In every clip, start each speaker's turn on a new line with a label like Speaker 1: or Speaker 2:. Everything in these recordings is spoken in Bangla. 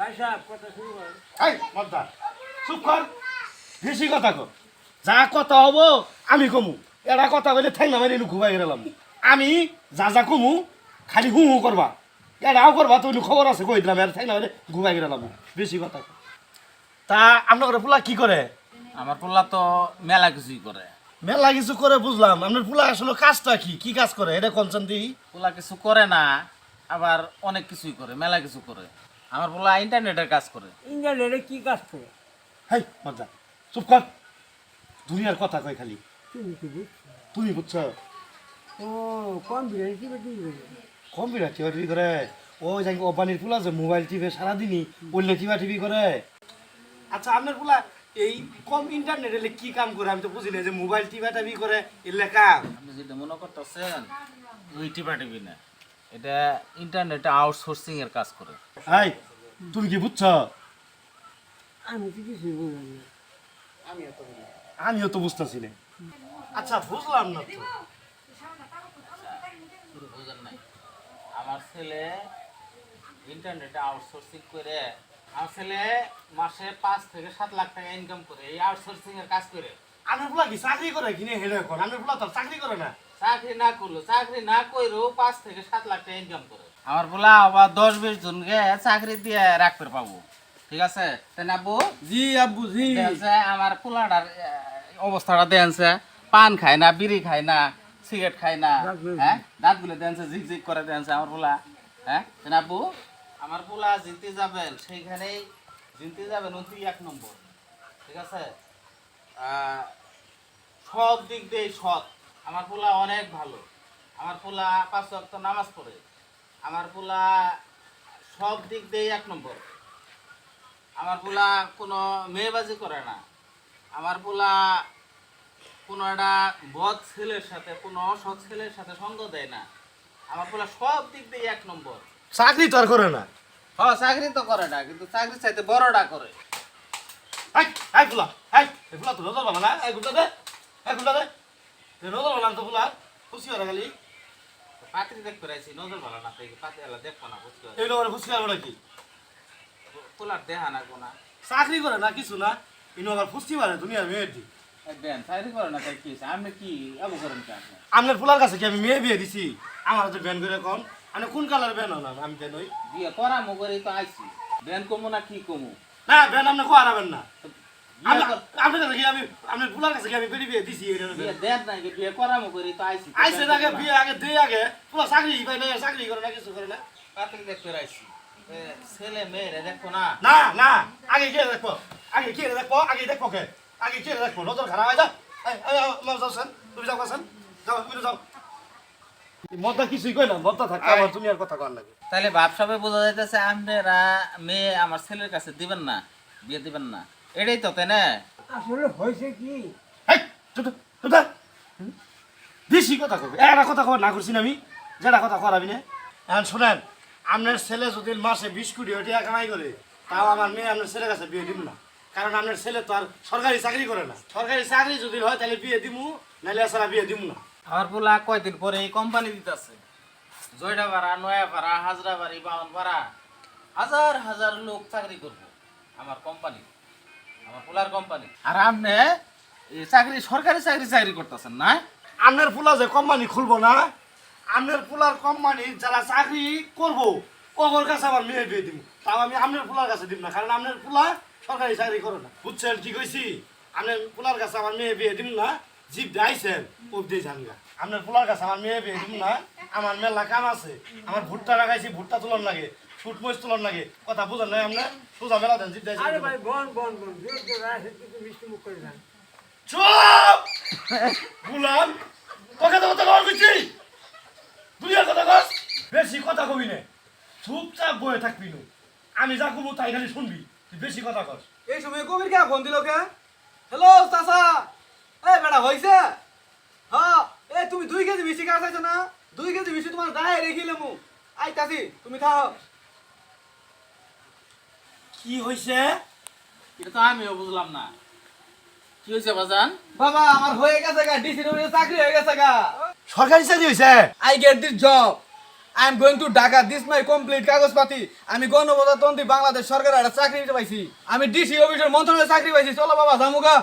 Speaker 1: ভাই সাহেব কথা শুরু করেন
Speaker 2: এই মদ্দা চুপ কর। বেশি কথা কর। যা কথা হব আমি কমু। এটা কথা বলে ঠ্যাং নামাই এনু ঘুমাই গেলাম। আমি যা যা কমু খালি হু হু করবা। এটাও করবা তো এনু খবর আছে কই দিলাম ঠ্যাং নামাই ঘুমাই গেলাম। বেশি কথা তা আপনার ফুলা কি করে?
Speaker 3: আমার পোলা তো মেলা কিছুই করে।
Speaker 2: মেলা কিছু করে বুঝলাম। আপনার ফুলা আসলে কাজটা কি? কি কাজ করে? এটা কনসান দিই
Speaker 3: পোলা কিছু করে না আবার অনেক কিছুই করে মেলা কিছু করে। আমার পোলা ইন্টারনেটের কাজ করে।
Speaker 1: ইন্ডিয়ানে কি কাজ করে?
Speaker 2: হাই মজা চুপ কর। দুনিয়ার কথা কয় খালি।
Speaker 1: তুমি কি বুঝছ?
Speaker 2: তুমি বুঝছ?
Speaker 1: ও কম বিরিয়ানি কি বেটি
Speaker 2: কম্পিউটার টিভা টিভি করে। ও যাই অবানির ফুলা যে মোবাইল টিভি সারাদিনই বললে টিভা টিভি করে। আচ্ছা আপনার ফুলা এই কম ইন্টারনেট এলে কি কাম করে? আমি তো বুঝি না যে মোবাইল টিভা টিভি করে এলে কাম?
Speaker 3: আপনি যেটা মনে করতেছেন ওই টিপা টিভি না। এটা ইন্টারনেটে আউটসোর্সিং এর কাজ করে।
Speaker 2: হাই তুমি কি বুঝছ?
Speaker 1: আমি তো কিছুই বুঝলাম না।
Speaker 2: আমিও তো বুঝতেছি না। আচ্ছা বুঝলাম না তো।
Speaker 3: বুঝেন নাই আমার ছেলে ইন্টারনেটে আউটসোর্সিং করে আমার ছেলে মাসে পাঁচ থেকে সাত লাখ টাকা ইনকাম করে এই আউটসোর্সিং এর কাজ করে।
Speaker 2: কি চাকরি করে কিনে তো চাকরি করে না।
Speaker 3: চাকরি না করল চাকরি না কইরো পাঁচ থেকে সাত লাখ টাকা ইনকাম করে। আমার বলা আবার দশ বিশ জনকে চাকরি দিয়ে রাখতে পাবো। ঠিক আছে? তাই না আব্বু?
Speaker 1: জি আব্বু জি।
Speaker 3: আমার পোলাটার অবস্থাটা দেখছে পান খায় না বিড়ি খায় না সিগারেট খায় না হ্যাঁ? দাঁতগুলো দেখছে ঝিক ঝিক করে দেখছে আমার পোলা। হ্যাঁ? তাই না আব্বু? আমার পোলা জিতে যাবেন সেইখানেই জিতে যাবেন অতি এক নম্বর। ঠিক আছে? সব দিক দিয়ে সৎ। আমার পোলা অনেক ভালো। আমার পোলা পাঁচ ওয়াক্ত নামাজ পড়ে। আমার পোলা সব দিক দিয়ে এক নম্বর। আমার পোলা কোনো মেয়েবাজি করে না। আমার পোলা কোনো একটা বদ ছেলের সাথে কোনো অসৎ ছেলের সাথে সঙ্গ দেয় না। আমার পোলা সব দিক দিয়ে এক নম্বর।
Speaker 2: চাকরি তো আর করে না।
Speaker 3: হ চাকরি তো করে না কিন্তু চাকরি চাইতে বড়টা করে।
Speaker 2: হাই হাই ফুলা হাই এই ফুলা তো নজর বালা না এই গুলটা দে এই গুলটা দে। এই নজর বালা তো ফুলা খুশি হয়ে গেলি
Speaker 3: পাত্রি নজর ভালো না তাই পাত্রি না
Speaker 2: এই লোকের খুশি হবে
Speaker 3: দেহা না কোনা?
Speaker 2: চাকরি করে না কিছু না? ইনো আবার
Speaker 3: করে আপনি
Speaker 2: আপনার ফুলার কাছে কি আমি মেয়ে বিয়ে দিছি? আমার তো ব্যান করে কন আপনি কোন কালার ব্যান হন আমি ব্যান হই?
Speaker 3: বিয়ে করা মগরে তো আইছি বেন কমু না কি কমু?
Speaker 2: না ব্যান আপনি কো হারাবেন না।
Speaker 3: কর-
Speaker 2: আপনার কাছে কি আমি আপনার ফুলার কাছে কি আমি বেরি বিয়ে দিছি
Speaker 3: বিয়ে। দেন নাই বিয়ে করা মগরে তো আইছি
Speaker 2: আইসে আগে বিয়ে আগে দিয়ে আগে ফুলা চাকরি পাই না চাকরি করে না কিছু করে না।
Speaker 3: পাত্রি দেখতে আইছি ছেলে মেয়ে দেখো না।
Speaker 2: না না আগে কে দেখব আগে কে দেখব আগে দেখব কে? আগে কে দেখব নজর খারাপ হয় যা তুমি যাও সেন যাও তুমি যাও। মদটা কিছুই কই না মদটা থাকতে আমার তুমি আর কথা কর লাগে।
Speaker 3: তাহলে ভাবসাবে বোঝা যাইতেছে আপনারা মেয়ে আমার ছেলের কাছে দিবেন না বিয়ে দিবেন না। এটাই তো তাই না?
Speaker 1: আসলে হয়েছে কি?
Speaker 2: বেশি কথা কবে একটা কথা কবে না করছি না আমি যেটা কথা করাবি না। এখন শোনেন আপনার ছেলে যদি মাসে বিশ কোটি টাকা কামাই করে তাও আমার মেয়ে আপনার ছেলের কাছে বিয়ে দিব না। কারণ আপনার ছেলে তো আর সরকারি চাকরি করে না। সরকারি চাকরি যদি হয় তাহলে বিয়ে দিমু নাহলে এছাড়া বিয়ে দিব না।
Speaker 3: আমার পোলা কয়দিন পরে এই কোম্পানি দিতেছে। জয়টা ভাড়া নয়া ভাড়া হাজরা বাড়ি বাউন ভাড়া হাজার হাজার লোক চাকরি করব আমার কোম্পানি আমার পোলার কোম্পানি আর আপনি এই চাকরি সরকারি চাকরি চাকরি করতেছেন না?
Speaker 2: আপনার পোলা যে কোম্পানি খুলবো না আপনার পোলার কোম্পানি যারা চাকরি করব ওর কাছে আমার মেয়ে বিয়ে দিব তাও আমি আপনার পোলার কাছে দিব না কারণ আপনার পোলা সরকারি চাকরি করে না। বুঝছেন কি কইছি আপনার পোলার কাছে আমার মেয়ে বিয়ে দিব না। জিপ দাইছেন অব্দি জানগা আপনার পোলার কাছে আমার মেয়ে বিয়ে না আমার মেলা কাম আছে। আমার ভুট্টা লাগাইছি ভুট্টা তোলন লাগে ফুট মরিচ তোলন লাগে কথা বুঝেন নাই আপনার সোজা মেলা দেন জিপ
Speaker 1: আরে ভাই বন বন বন জোর জোর আসে কিছু মিষ্টি মুখ করে যান।
Speaker 2: চুপ! গুলাম তোকে তো কথা কর কইছি দুনিয়ার কথা কস। বেশি কথা কবি নে। চুপচাপ বয়ে থাকবি নু। আমি যা কমু তাই খালি শুনবি। তুই বেশি কথা কস।
Speaker 4: এই সময় কবির কে ফোন দিল কে? হ্যালো চাচা। এই বেটা হইছে? হ্যাঁ এই তুমি দুই কেজি বেশি কাজ চাইছো না? দুই কেজি বেশি তোমার গায়ে রেখিলে মু আই তাসি তুমি থাও।
Speaker 2: কি হইছে?
Speaker 3: এটা তো আমিও বুঝলাম না। কি হয়েছে বাজান?
Speaker 4: বাবা আমার হয়ে গেছে গা ডিসি রুমে চাকরি হয়ে গেছে গা।
Speaker 2: সরকারি চাকরি হইছে?
Speaker 4: I get this job I am going to Dhaka this my complete কাগজপাতি। আমি গণপ্রজাতন্ত্রী বাংলাদেশ সরকারের একটা চাকরি পাইছি। আমি ডিসি অফিসের মন্ত্রণালয়ে চাকরি পাইছি। চলো বাবা জামুগা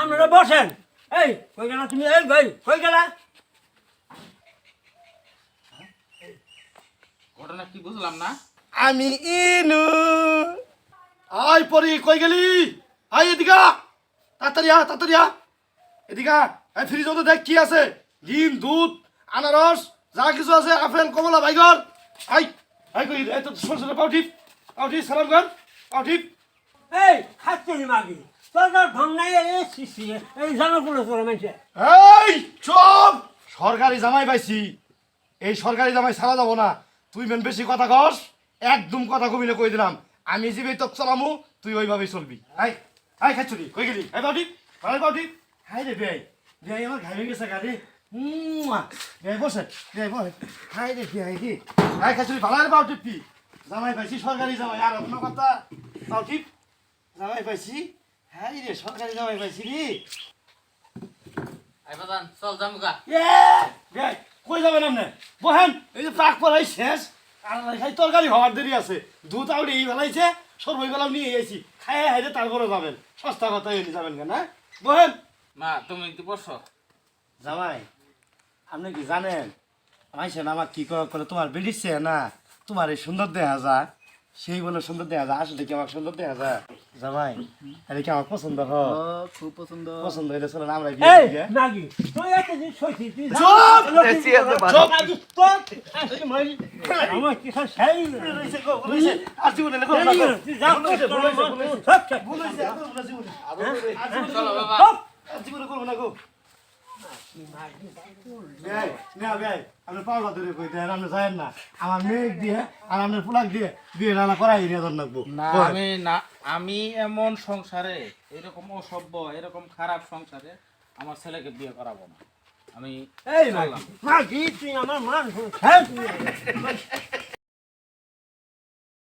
Speaker 1: আপনারা বসেন। এই কই গেলা তুমি? এই ভাই কই গেলা?
Speaker 3: ঘটনা কি বুঝলাম না?
Speaker 2: আমি ইনু। আই পরি কই গেলি? আই এদিকা তাড়াতাড়ি আ তাড়াতাড়ি আ এদিকা এই ফ্রিজ মধ্যে দেখ কি আছে। ডিম দুধ আনারস যা কিছু আছে আপেল কমলা বাইগর আই আই কই এই তো ছোট পাউটি পাউটি সালাম কর। পাউটি
Speaker 1: এই খাচ্ছি মাগি?
Speaker 2: সরকারি জামাই পাইছি। এই সরকারি জামাই ছাড়া যাব না। তুই মেন বেশি কথা কস, একদম কথা কমিলে কই দিলাম। আমি যেভাবে তোক চলামু, তুই ওইভাবেই চলবি। কই হাই রে বেয়াই গেছে গাড়ি রে। ভালো বাউটি পি জামাই পাইছি, সরকারি জামাই। আর অন্য কথা বাউটি জামাই পাইছি। হাই রে সরকারি জামাই পাইছি রে
Speaker 3: আই বাদান চল জামুগা
Speaker 2: ভাই কই যাবেন আপনি? বহেন এই যে পাক শেষ। আর খাই তরকারি হওয়ার দেরি আছে। দুধ আউড়ি এই বেলাইছে সর্বই বেলাও নিয়ে এসেছি। খাই হাইতে তারপরে যাবেন। সস্তা কথা এনে যাবেন কেন হ্যাঁ? বহেন।
Speaker 3: মা তুমি একটু বসো।
Speaker 2: জামাই আপনি কি জানেন আমার কি করে তোমার বেরিয়েছে না? তোমার এই সুন্দর দেখা যায় সেই বলে সুন্দর দেখা যায় আসলে কি আমার সুন্দর দেখা যায় জামাই এটা কি আমার পছন্দ হয়
Speaker 4: খুব পছন্দ
Speaker 2: পছন্দ হইলে আমরা বিয়ে দিই?
Speaker 1: তুই জিনিস তুই
Speaker 2: চুপ!
Speaker 1: আমার কি
Speaker 2: গো। আর লেখো না,
Speaker 1: তুই যা
Speaker 2: আর। আর
Speaker 3: চলো বাবা
Speaker 2: আর জীবনে করব না গো।
Speaker 3: আমি না আমি এমন সংসারে এরকম অসভ্য এরকম খারাপ সংসারে আমার ছেলেকে বিয়ে করাবো না। আমি
Speaker 1: এই আমার মান